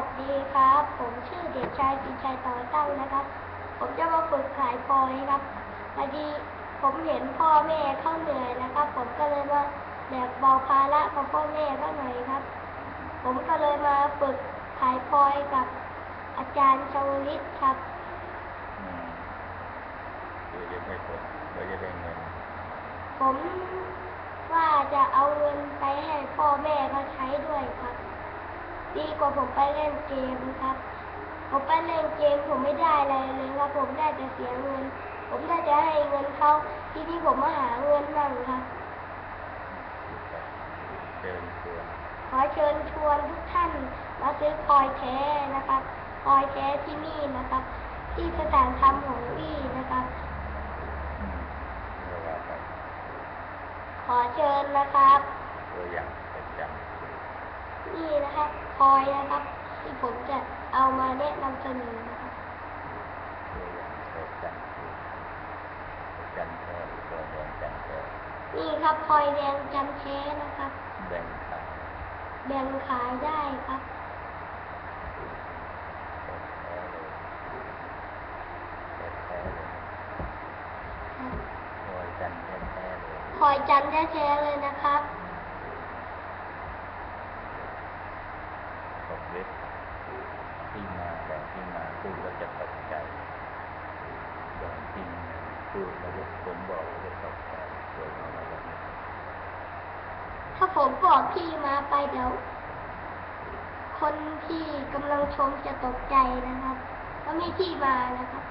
วัสดีครับ ผมชื่อเด็กชายปิชัยต่อตั้งนะครับ ผมจะมาฝึกขายพลอยครับพอดีผมเห็นพ่อแม่เขาเหนื่อยนะครับ ผมก็เลยมาแบกเบาภาระกับพ่อแม่เขาหน่อยครับ ผมก็เลยมาฝึกขายพลอยกับ อาจารย์ชวลิตครับอืมคือจะได้ผลเราจะได้เงินผมว่าจะเอาเงินไปให้พ่อแม่เขาใช้ด้วยครับ ดีกว่าผมไปเล่นเกมครับ ผมไปเล่นเกมผมไม่ได้อะไรเลยครับ ผมได้แต่เสียเงิน ผมได้จะให้เงินเขาที่นี่ผมมาหาเงินมั่งครับเชิญชวนขอเชิญชวนทุกท่านมาซื้อคอยแท้นะครับคอยแท้ที่นี่นะครับ ที่สถานธรรมของวี่นะครับอืมเรียกว่าไปขอเชิญนะครับ ตัวอย่างประจ นี่นะครับคอยนะครับ ที่ผมจะเอามาแนะนำเสนอนะครับำตัวอย่างประจำคือประจำแค่ตัวแดงจันแค่นี่ครับคอยแดงจันเช้นะครับแบ่งขายแบ่งขายได้ครับแท้เลยแท้เลยโดยจันแท้เลยคอยจันแท้ๆเลยนะครับ ตกเล็บที่มาแต่ ที่มาพูดแล้วจะตกใจอย่างจริงพูดแล้วผมบอกแล้วจะตกใจสวยมากเลยถ้าผมบอกที่มาไปเดี๋ยวคนที่กำลังชมจะตกใจนะครับเพราะมีที่มานะครับ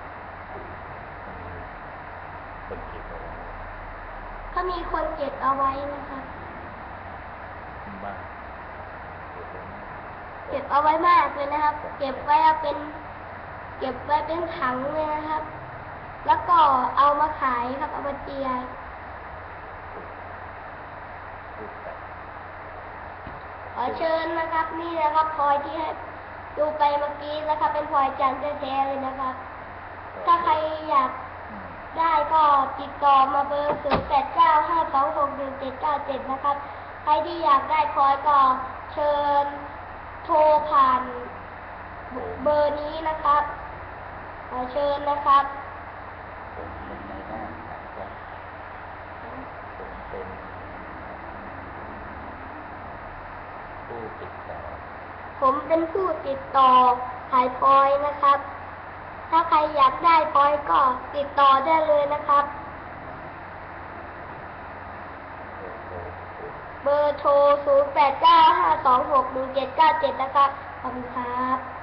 คนคิดเอาไว้เขามีคนเก็บเอาไว้นะครับบ้างเก็บไว้นะเก็บเอาไว้มากเลยนะครับ เก็บไว้เอาเป็น เก็บไว้เป็นถังเลยนะครับ แล้วก็เอามาขายครับเอามาเจียขอเชิญนะครับ นี่นะครับพลอยที่ให้ดูไปเมื่อกี้นะครับ เป็นพลอยจันทร์แท้ๆเลยนะครับ ถ้าใครอยากได้ก็ติดต่อมาเบอร์0 8 9 5 2 6 1 7 9 7นะครับ ใครที่อยากได้พลอยก็เชิญโทรผ่านเบอร์นี้นะครับ ขอเชิญนะครับผมเป็นในหน้าขายก็ผมเป็นผู้ติดต่อ ผมเป็นผู้ติดต่อขายพลอยนะครับ ถ้าใครอยากได้พลอยก็ติดต่อได้เลยนะครับโอ้โหเบอร์โทร 0 8 9 5 2 6 1 7 9 7 นะครับ ขอบคุณครับ